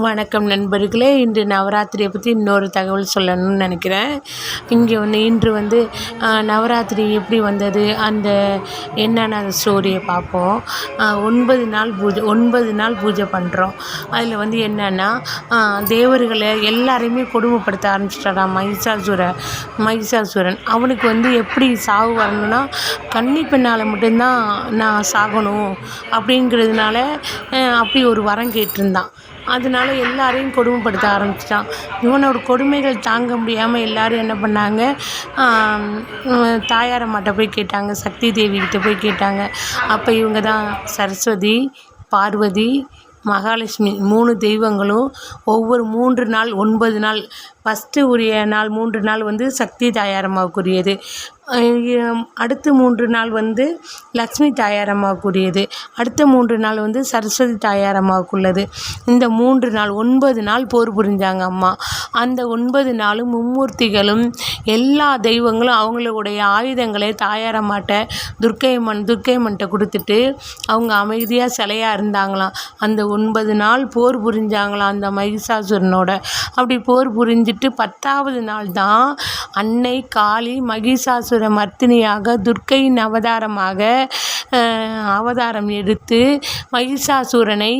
வணக்கம் நண்பர்களே. இன்று நவராத்திரியை பற்றி இன்னொரு தகவல் சொல்லணும்னு நினைக்கிறேன். இங்கே வந்து இன்று வந்து நவராத்திரி எப்படி வந்தது? அந்த என்னென்ன அந்த ஸ்டோரியை பார்ப்போம். ஒன்பது நாள் பூஜை ஒன்பது நாள் பூஜை பண்ணுறோம் அதில் வந்து என்னென்னா தேவர்களை எல்லாரையுமே கொடுமைப்படுத்த ஆரம்பிச்சிட்டாராம் மகிஷாசுர மகிஷாசுரன். அவனுக்கு வந்து எப்படி சாவு வரணும்னா கன்னி பெண்ணால் மட்டும்தான் நான் சாகணும் அப்படிங்கிறதுனால அப்படி ஒரு வரம் கேட்டிருந்தான். அதனால் எல்லாரையும் கொடுமைப்படுத்த ஆரம்பிச்சிட்டான். இவனோட கொடுமைகள் தாங்க முடியாமல் எல்லாரும் என்ன பண்ணாங்க? தாயாரம்மாட்ட போய் கேட்டாங்க சக்தி தேவிக்கிட்ட போய் கேட்டாங்க. அப்போ இவங்க தான் சரஸ்வதி பார்வதி மகாலட்சுமி மூணு தெய்வங்களும் ஒவ்வொரு மூன்று நாள் ஒன்பது நாள் ஃபஸ்ட்டு உரிய நாள் மூன்று நாள் வந்து சக்தி தாயாரம்மாவுக்குரியது. அடுத்த மூன்று நாள் வந்து லக்ஷ்மி தாயாரம்மாவுக்குரியது. அடுத்த மூன்று நாள் வந்து சரஸ்வதி தாயாரம்மாவுக்குள்ளது. இந்த மூன்று நாள் ஒன்பது நாள் போர் புரிஞ்சாங்க அம்மா. அந்த ஒன்பது நாளும் மும்மூர்த்திகளும் எல்லா தெய்வங்களும் அவங்களுடைய ஆயுதங்களை தாயாரம்மாட்ட துர்க்கை அம்மன் துர்க்கை அம்மன்கிட்ட கொடுத்துட்டு அவங்க அமைதியாக சிலையாக இருந்தாங்களாம். அந்த ஒன்பது நாள் போர் புரிஞ்சாங்களாம் அந்த மகிஷாசுரனோட. அப்படி போர் புரிஞ்சிட்டு பத்தாவது நாள் தான் அன்னை காளி மகிஷாசு மகிஷாசுர மர்த்தினியாக துர்க்கையின் அவதாரமாக அவதாரம் எடுத்து மகிஷாசுரனை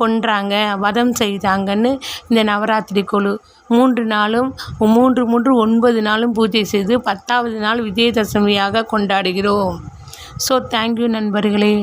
கொன்றாங்க வதம் செய்தாங்கன்னு இந்த நவராத்திரி குழு. மூன்று நாளும் மூன்று மூன்று ஒன்பது நாளும் பூஜை செய்து பத்தாவது நாள் விஜயதசமியாக கொண்டாடுகிறோம். ஸோ தேங்க்யூ நண்பர்களே.